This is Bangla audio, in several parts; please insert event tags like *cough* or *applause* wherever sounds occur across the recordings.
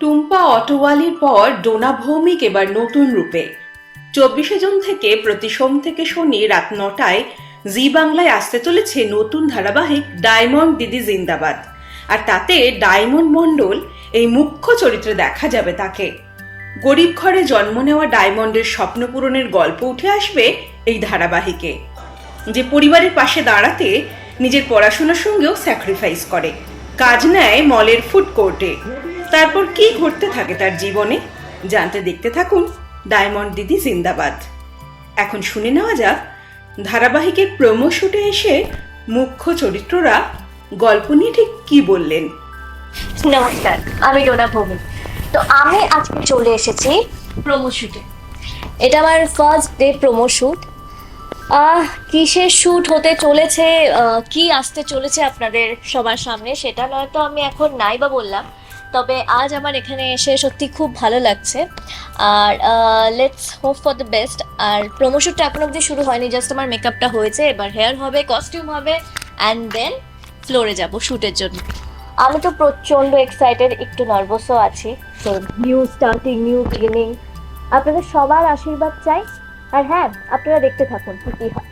টুম্পা অটোওয়ালির পর ডোনা ভৌমিক এবার নতুন রূপে। চব্বিশে জুন থেকে প্রতি সোম থেকে শনি রাত নটায় জি বাংলায় আসতে চলেছে নতুন ধারাবাহিক ডায়মন্ড দিদি জিন্দাবাদ। আর তাতে ডায়মন্ড মণ্ডল এই মুখ্য চরিত্রে দেখা যাবে তাকে। গরিব ঘরে জন্ম নেওয়া ডায়মন্ডের স্বপ্ন পূরণের গল্প উঠে আসবে এই ধারাবাহিকে, যে পরিবারের পাশে দাঁড়াতে নিজের পড়াশোনার সঙ্গেও স্যাক্রিফাইস করে। কাজ নেয় মলের ফুড কোর্টে তারপর কি ঘটতে থাকে তার জীবনে? জানতে দেখতে থাকুন ডায়মন্ড দিদি জিন্দাবাদ। এখন শুনে নেওয়া যাক, ধারাবাহিকের প্রোমো শুটে এসে মুখ্য চরিত্ররা গল্প নিয়ে ঠিক কি বললেন। নমস্কার আমি ডোনা ভৌমিক তো আমি আজকে চলে এসেছি প্রোমো শুটে এটা আমার ফার্স্ট ডে প্রোমো আহ, কিসের শুট হতে চলেছে কি আসতে চলেছে আপনাদের সবার সামনে সেটা নয়তো আমি এখন নাই বা বললাম। তবে আজ আমার এখানে এসে সত্যি খুব ভালো লাগছে। আর let's hope for the best R promo শ্যুটটা এখন অবধি শুরু হয়নি জাস্ট আমার মেকআপটা হয়েছে। এবার হেয়ার হবে কস্টিউম হবে অ্যান্ড দেন ফ্লোরে যাব শ্যুটের জন্য। আমি তো প্রচণ্ড এক্সাইটেড একটু নার্ভাসও আছি। তো নিউ স্টার্টিং নিউ বিগিনিং আপনাদের সবার আশীর্বাদ চাই। আর হ্যাঁ আপনারা দেখতে থাকুন কি কি হয়।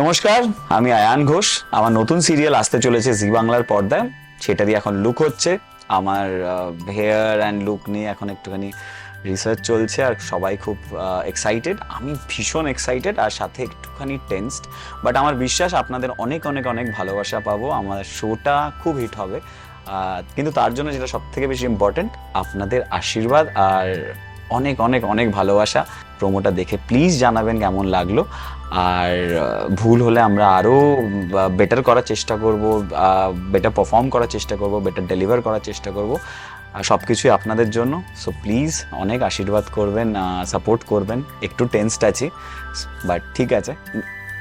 নমস্কার, আমি আয়ান ঘোষ। আমার নতুন সিরিয়াল আসতে চলেছে জি বাংলার পর্দায়। সেটা দিয়ে এখন লুক হচ্ছে। আমার হেয়ার অ্যান্ড লুক নিয়ে এখন একটুখানি রিসার্চ চলছে আর সবাই খুব এক্সাইটেড আমি ভীষণ এক্সাইটেড আর সাথে একটুখানি টেন্সড বাট আমার বিশ্বাস, আপনাদের অনেক অনেক অনেক ভালোবাসা পাবো। আমার শোটা খুব হিট হবে। কিন্তু তার জন্য যেটা সব থেকে বেশি ইম্পর্টেন্ট আপনাদের আশীর্বাদ আর অনেক অনেক অনেক ভালোবাসা। প্রোমোটা দেখে প্লিজ জানাবেন কেমন লাগল। আর ভুল হলে আমরা আরও বেটার করার চেষ্টা করব বেটার পারফর্ম করার চেষ্টা করব বেটার ডেলিভার করার চেষ্টা করব, আর সব কিছুই আপনাদের জন্য। সো প্লিজ অনেক আশীর্বাদ করবেন সাপোর্ট করবেন। একটু টেন্সড আছি বাট ঠিক আছে।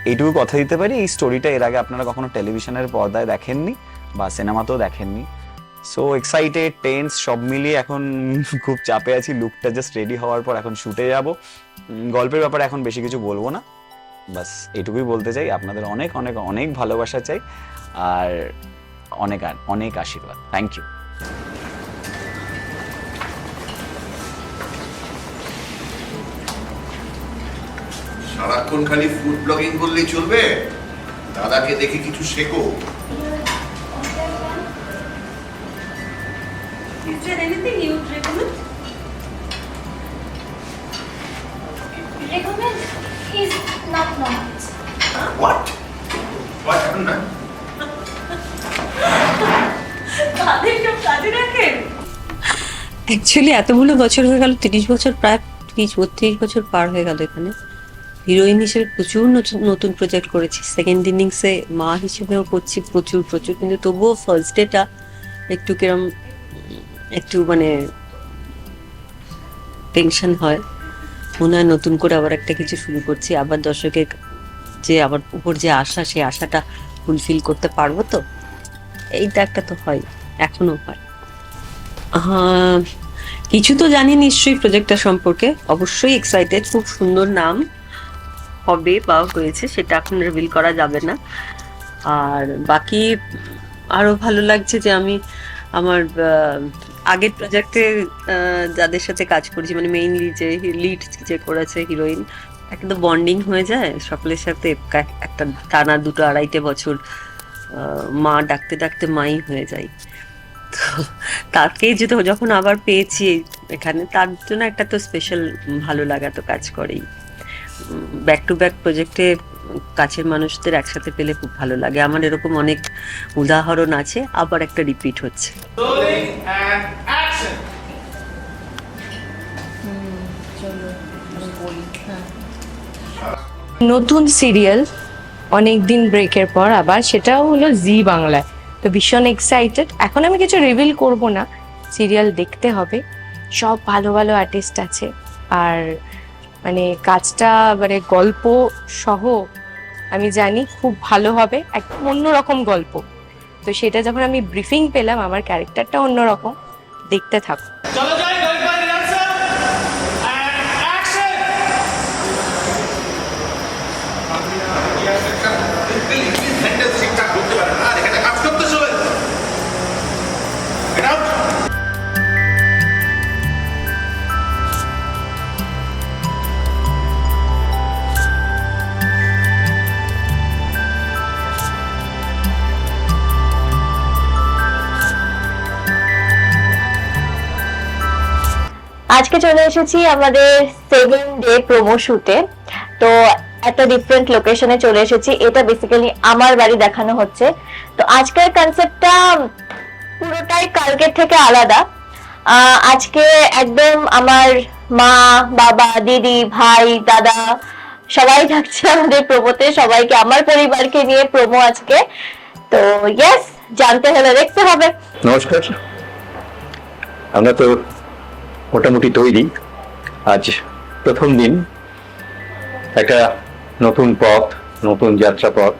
এইটুকু কথা দিতে পারি, এই স্টোরিটা এর আগে আপনারা কখনো টেলিভিশনের পর্দায় দেখেননি, বা সিনেমাতেও দেখেননি। সো এক্সাইটেড টেন্স সব মিলিয়ে এখন খুব চাপে আছি লুকটা জাস্ট রেডি হওয়ার পর এখন শুটে যাব। গল্পের ব্যাপারে এখন বেশি কিছু বলব না। বাস এটুকুই বলতে চাই, আপনাদের অনেক অনেক অনেক ভালোবাসা চাই আর অনেক অনেক আশীর্বাদ। থ্যাংক ইউ সারাক্ষণ খালি ফুড ব্লগিং করলেই চলবে? দাদাকে দেখে কিছু শেখো। তাদের সব কাজে রাখেন? অ্যাকচুয়ালি এতগুলো বছর হয়ে গেল তিরিশ বছর প্রায় তিরিশ বত্রিশ বছর পার হয়ে গেল এখানে। হিরোইন হিসেবে প্রচুর নতুন নতুন প্রজেক্ট করেছি। সেকেন্ড ইনিংসে মা হিসেবেও করছি প্রচুর প্রচুর। কিন্তু তবুও ফার্স্ট ডেটা একটু কিরম একটু মানে টেনশন হয়। মনে হয় নতুন করে আবার একটা কিছু শুরু করছি। আবার দর্শকের যে আমার উপর যে আশা, সেই আশাটা ফুলফিল করতে পারব তো? এইটা একটা তো হয় এখনও হয়। কিছু তো জানি নিশ্চয়ই প্রজেক্টটা সম্পর্কে। অবশ্যই এক্সাইটেড খুব সুন্দর নাম হবে বা হয়েছে, সেটা এখন রিভিল করা যাবে না। আর বাকি আরও ভালো লাগছে যে আমি আমার আগের প্রজেক্টে যাদের সাথে কাজ করেছি মানে মেইনলি যে লিড যে করেছে হিরোইন একদম বন্ডিং হয়ে যায়, সকলের সাথে একটা টানা দুটো আড়াইটে বছর মা ডাকতে ডাকতে মাই হয়ে যায়। তো তাকে যেহেতু যখন আবার পেয়েছি, এখানে তার জন্য একটা তো স্পেশাল ভালো লাগা তো কাজ করেই। ব্যাক টু ব্যাক প্রজেক্টে কাছের মানুষদের একসাথে পেলে খুব ভালো লাগে। আমার এরকম অনেক উদাহরণ আছে, আবার একটা রিপিট হচ্ছে। নতুন সিরিয়াল অনেক দিন ব্রেকের পর আবার, সেটাও হলো জি বাংলায় তো ভীষণ এক্সাইটেড এখন আমি কিছু রিভিল করব না। সিরিয়াল দেখতে হবে। সব ভালো ভালো আর্টিস্ট আছে। আর মানে কাজটা মানে গল্প সহ আমি জানি খুব ভালো হবে। একদম অন্যরকম গল্প। তো সেটা যখন আমি ব্রিফিং পেলাম, আমার ক্যারেক্টারটা অন্যরকম। দেখতে থাকো। আজকে চলে এসেছি আমাদের সেকেন্ড ডে প্রোমো শুটে তো একটা ডিফারেন্ট লোকেশনে চলে এসেছি। এটা বেসিক্যালি আমার বাড়ি দেখানো হচ্ছে। তো আজকের কনসেপ্টটা পুরোটাই কালকের থেকে আলাদা। আজকে একদম আমার মা, বাবা, দিদি, ভাই, দাদা সবাই থাকছে আমাদের প্রোমোতে সবাইকে, আমার পরিবারকে নিয়ে প্রোমো আজকে। তো ইয়েস জানতে হলে দেখতে হবে। নমস্কার। আমরা তো মোটামুটি তৈরি। আজ প্রথম দিন, একটা নতুন পথ, নতুন যাত্রা পথ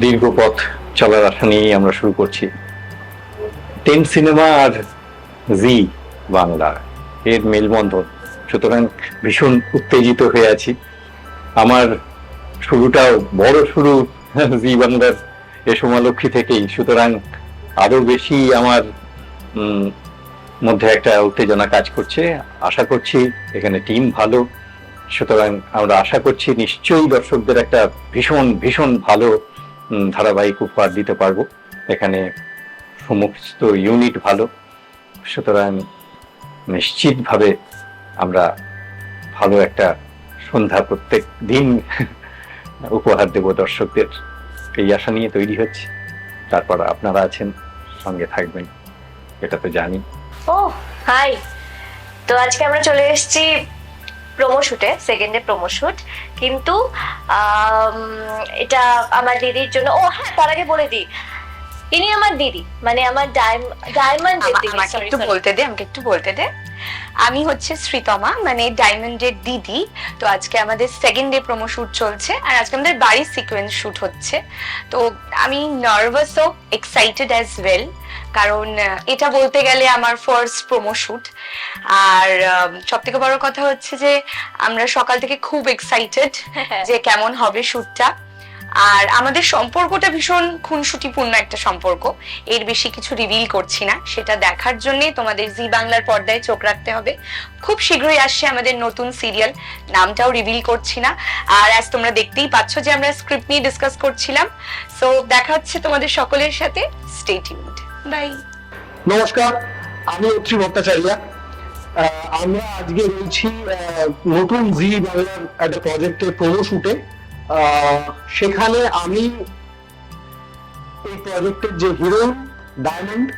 দীর্ঘ পথ চলার আশা নিয়েই আমরা শুরু করছি। টেন সিনেমা আর জি বাংলা, এর মেলবন্ধন। সুতরাং ভীষণ উত্তেজিত হয়ে আছি। আমার শুরুটাও বড় শুরু *laughs* জি বাংলার এ সমালক্ষী থেকেই। সুতরাং আরও বেশি আমার মধ্যে একটা উত্তেজনা কাজ করছে। আশা করছি এখানে টিম ভালো। সুতরাং আমরা আশা করছি নিশ্চয়ই দর্শকদের একটা ভীষণ ভীষণ ভালো ধারাবাহিক উপহার দিতে পারব। এখানে সমস্ত ইউনিট ভালো। সুতরাং নিশ্চিতভাবে আমরা ভালো একটা সন্ধ্যা প্রত্যেক দিন *laughs* উপহার দেব দর্শকদের। এই আশা নিয়ে তৈরি হচ্ছে। তারপর আপনারা আছেন, সঙ্গে থাকবেন। এটা তো জানি। ও হাই। তো আজকে আমরা চলে এসেছি প্রোমো শুটে সেকেন্ডে প্রোমো শুট কিন্তু এটা আমার দিদির জন্য ও হ্যাঁ তার আগে বলে দিই। ইনি আমার দিদি মানে আমার ডায়মন্ড দিদি আমাকে একটু বলতে দে আমাকে একটু বলতে দে। আমি হচ্ছে শ্রীতমা মানে ডায়মন্ডের দিদি। তো আজকে আমাদের সেকেন্ড ডে প্রোমো শুট চলছে, আর আজকে আমাদের বাড়ির সিকোয়েন্স শুট হচ্ছে। তো আমি নার্ভাসও এক্সাইটেড অ্যাজ ওয়েল কারণ এটা বলতে গেলে আমার ফার্স্ট প্রোমো শুট আর সব থেকে বড় কথা হচ্ছে যে, আমরা সকাল থেকে খুব এক্সাইটেড যে কেমন হবে শুটটা আর আমাদের সম্পর্কটা ভীষণ খুনসুটিপূর্ণ একটা সম্পর্ক। এর বেশি কিছু রিভিল করছি না। সেটা দেখার জন্য তোমাদের জি বাংলার পর্দায় চোখ রাখতে হবে। খুব শীঘ্রই আসছে আমাদের নতুন সিরিয়াল নামটাও রিভিল করছি না। আর আজ তোমরা দেখতেই পাচ্ছ যে আমরা স্ক্রিপ্ট নিয়ে ডিসকাস করছিলাম। সো দেখা হচ্ছে তোমাদের সকলের সাথে। স্টে টিউনড বাই নমস্কার, আমি অত্রি ভট্টাচার্যা। আমরা আজকে রয়েছি নতুন জি বাংলার একটা প্রজেক্টের প্রোমো শুটে সেখানে আমি এই প্রজেক্টের যে হিরো ডায়মন্ড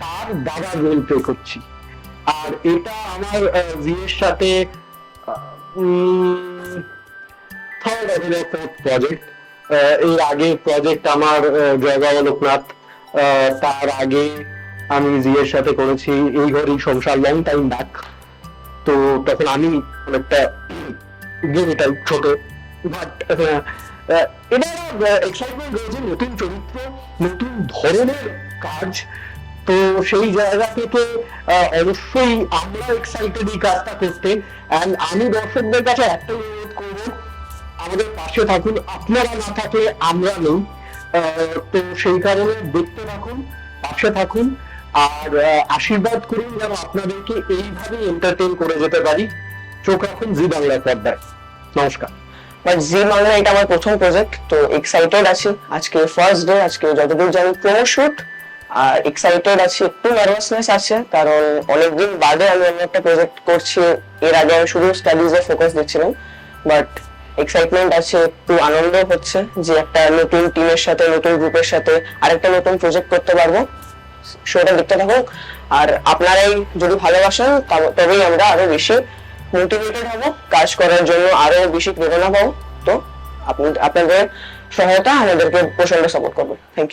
তার দাদার রোল প্লে করছি। আর এটা আমার এর সাথে থার্ড অথবা প্রজেক্ট এর আগে প্রজেক্ট আমার জয়বাবা লোকনাথ। তার আগে আমি জিয়ের সাথে করেছি, এই ঘরেই সংসার লং টাইম ব্যাক তো তখন আমি অনেকটা গেম টাইপ ছোট। বাট এটা এক্সাইটমেন্ট রয়েছে নতুন চরিত্র, নতুন ধরনের কাজ। তো সেই জায়গা থেকে অবশ্যই আমরা এক্সাইটেড এই কাজটা করতে। অ্যান্ড আমি দর্শকদের কাছে একটাই অনুরোধ করব, আমাদের পাশে থাকুন, আপনারা না থাকলে আমরা নেই। তো সেই কারণে দেখতে থাকুন, পাশে থাকুন, আর আশীর্বাদ করুন যেন আপনাদেরকে এইভাবে এন্টারটেইন করে যেতে পারি। চোখ রাখুন, জি বাংলার পর্দায়। নমস্কার। বাট জি বাংলা এটা আমার প্রথম প্রজেক্ট তো এক্সাইটেড আছি। আজকে ফার্স্ট ডে আজকে যতদূর জানি প্রোমো শুট আর এক্সাইটেড আছি, একটু নার্ভাসনেস আছে, কারণ অনেকদিন বাদে আমি অন্য একটা প্রজেক্ট করছি, এর আগে আমি শুধু স্টাডিজে ফোকাস দিচ্ছিলাম। বাট এক্সাইটমেন্ট আছে, একটু আনন্দ হচ্ছে যে একটা নতুন টিমের সাথে, নতুন গ্রুপের সাথে আরেকটা নতুন প্রজেক্ট করতে পারব। শোটা দেখতে থাকুক আর আপনারাই যদি ভালোবাসেন তবে- তবেই আমরা আরও বেশি মোটিভেটেড হব, কাজ করার জন্য আরও বেশি প্রেরণা পাবো। তো আপনাদের সহায়তা আমাদেরকে প্রচণ্ড সাপোর্ট করবে। Thank you